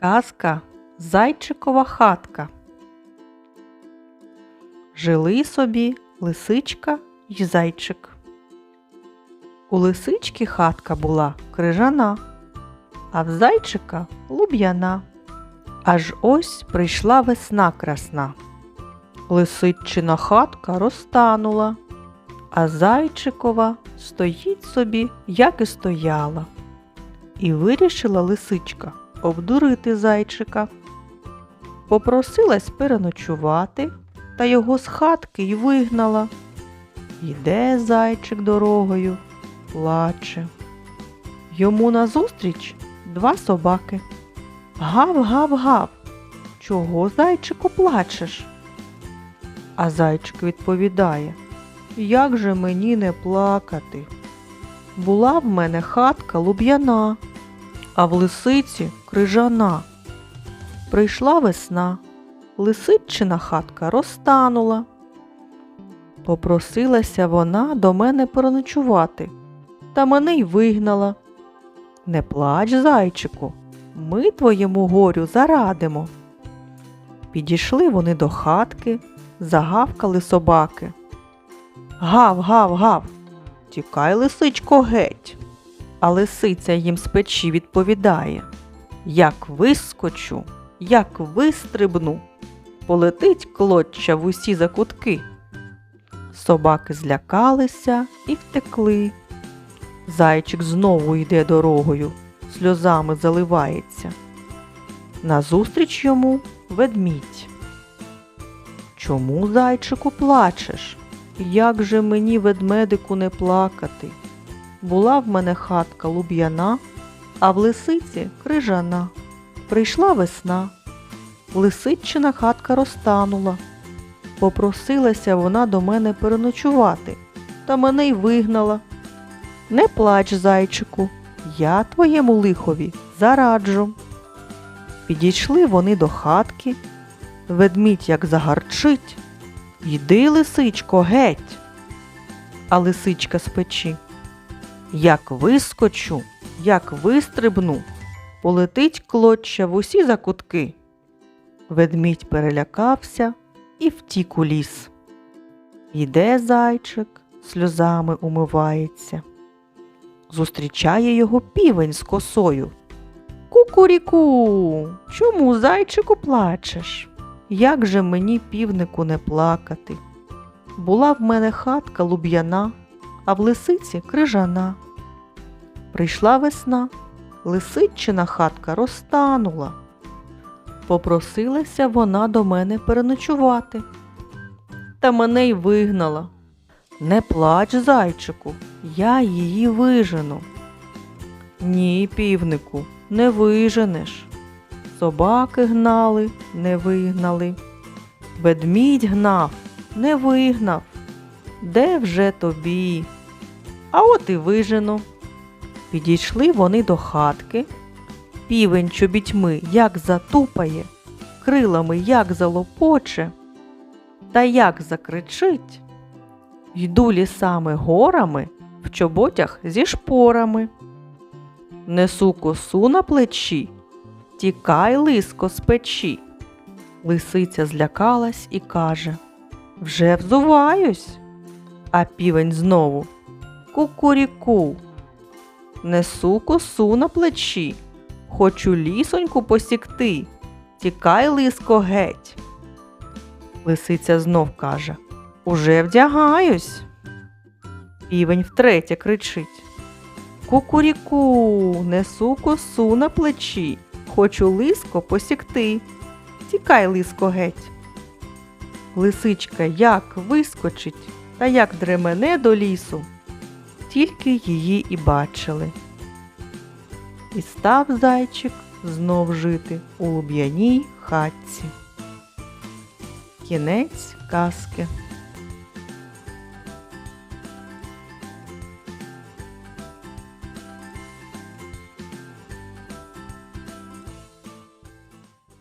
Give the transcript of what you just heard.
Казка Зайчикова хатка. Жили собі лисичка й зайчик. У лисички хатка була крижана, а в зайчика луб'яна. Аж ось прийшла весна красна. Лисичина хатка розтанула, а зайчикова стоїть собі, як і стояла. І вирішила лисичка обдурити зайчика. Попросилась переночувати, та його з хатки й вигнала. Йде зайчик дорогою, плаче. Йому назустріч два собаки. Гав, гав, гав. Чого, зайчику, плачеш? А зайчик відповідає, як же мені не плакати? Була в мене хатка луб'яна, а в лисиці крижана. Прийшла весна, лисичина хатка розтанула. Попросилася вона до мене переночувати, та мене й вигнала. Не плач, зайчику, ми твоєму горю зарадимо. Підійшли вони до хатки, загавкали собаки. Гав, гав, гав, тікай, лисичко, геть. А лисиця їм з печі відповідає Як вискочу, як вистрибну, полетить клоччя в усі закутки. Собаки злякалися і втекли. Зайчик знову йде дорогою, сльозами заливається. Назустріч йому ведмідь. Чому, зайчику, плачеш? Як же мені, ведмедику, не плакати? Була в мене хатка луб'яна, а в лисиці крижана. Прийшла весна. Лисичина хатка розтанула. Попросилася вона до мене переночувати, та мене й вигнала. Не плач, зайчику, я твоєму лихові зараджу. Підійшли вони до хатки. Ведмідь як загарчить. Йди, лисичко, геть. А лисичка з печі. Як вискочу, як вистрибну, полетить клоччя в усі закутки. Ведмідь перелякався і втік у ліс. Йде зайчик, сльозами умивається. Зустрічає його півень з косою. Кукуріку, чому, зайчику, плачеш? Як же мені, півнику, не плакати? Була в мене хатка луб'яна, а в лисиці крижана. Прийшла весна, лисичина хатка розтанула. Попросилася вона до мене переночувати. Та мене й вигнала. Не плач, зайчику, я її вижену. Ні, півнику, не виженеш. Собаки гнали, не вигнали. Ведмідь гнав, не вигнав. Де вже тобі? А от і вижену. Підійшли вони до хатки. Півень чобітьми як затупає, крилами як залопоче, та як закричить. Йду лісами горами в чоботях зі шпорами. Несу косу на плечі, тікай лиско з печі. Лисиця злякалась і каже Вже взуваюсь. А півень знову Кукуріку. Несу косу на плечі, хочу лісоньку посікти. Тікай, лиско, геть. Лисиця знов каже Уже вдягаюсь. Півень втретє кричить Кукуріку, несу косу на плечі, хочу лиско посікти. Тікай, лиско, геть. Лисичка як вискочить та як дремене до лісу, тільки її і бачили. І став зайчик знов жити у луб'яній хатці. Кінець казки.